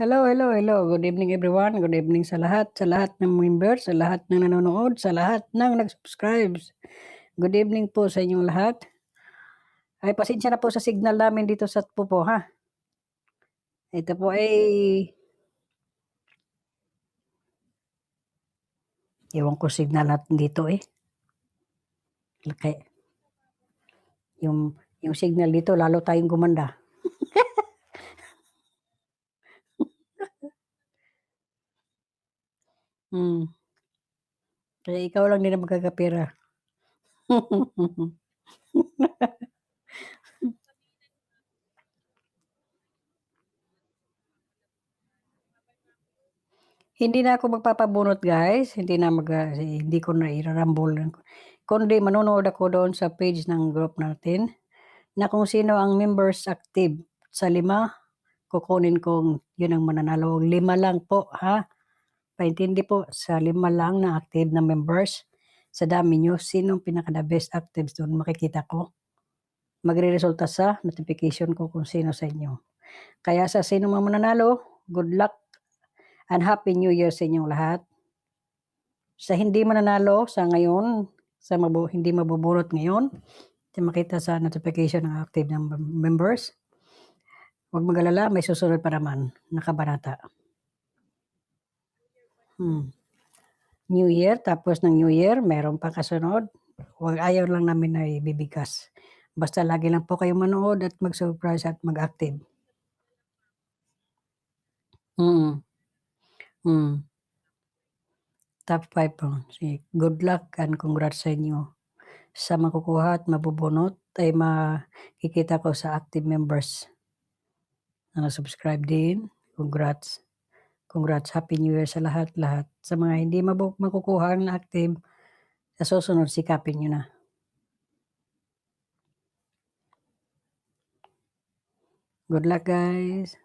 Hello, hello, hello. Good evening everyone. Good evening sa lahat, sa lahat ng members, sa lahat ng nanonood, sa lahat ng nag-subscribe. Good evening po sa inyong lahat. Ay pasensya na po sa signal namin dito sa Pupo ha. Ito po ay Ewan ko signal natin dito eh. Laki. Yung yung signal dito lalo tayong gumanda. Hmm. Kaya ikaw lang din ang magkakapera. Hindi na ako magpapabunot guys, hindi na mag ah, hindi ko na irarambol kundi manonood ako doon sa page ng group natin na kung sino ang members active sa 5 kukunin kong yun ang mananalo, 5 lang po ha. Paintindi po sa 5 lang na active na members. Sa dami niyo, sinong pinaka the best actives dun makikita ko. Magreresulta sa notification ko kung sino sa inyo. Kaya sa sino mang mananalo, good luck and happy new year sa inyong lahat. Sa hindi mananalo sa ngayon, sa mabu hindi mabubunot ngayon, di makita sa notification ng active ng members. Huwag mag-alala, may susunod pa naman na kabanata. Hmm. New Year, tapos ng New Year meron pang kasunod. Huwag ayaw lang namin na ibibigkas. Basta lagi lang po kayong manood at mag-surprise at mag-active. Mm. Hmm. Top 5 po. Good luck and congrats sa inyo. Sa makukuha at mabubunot ay makikita ko sa active members na subscribe din. Congrats. Congrats. Happy New Year sa lahat-lahat. Sa mga hindi mabu makukuha ng active, sa susunod sikapin niyo na. Good luck guys.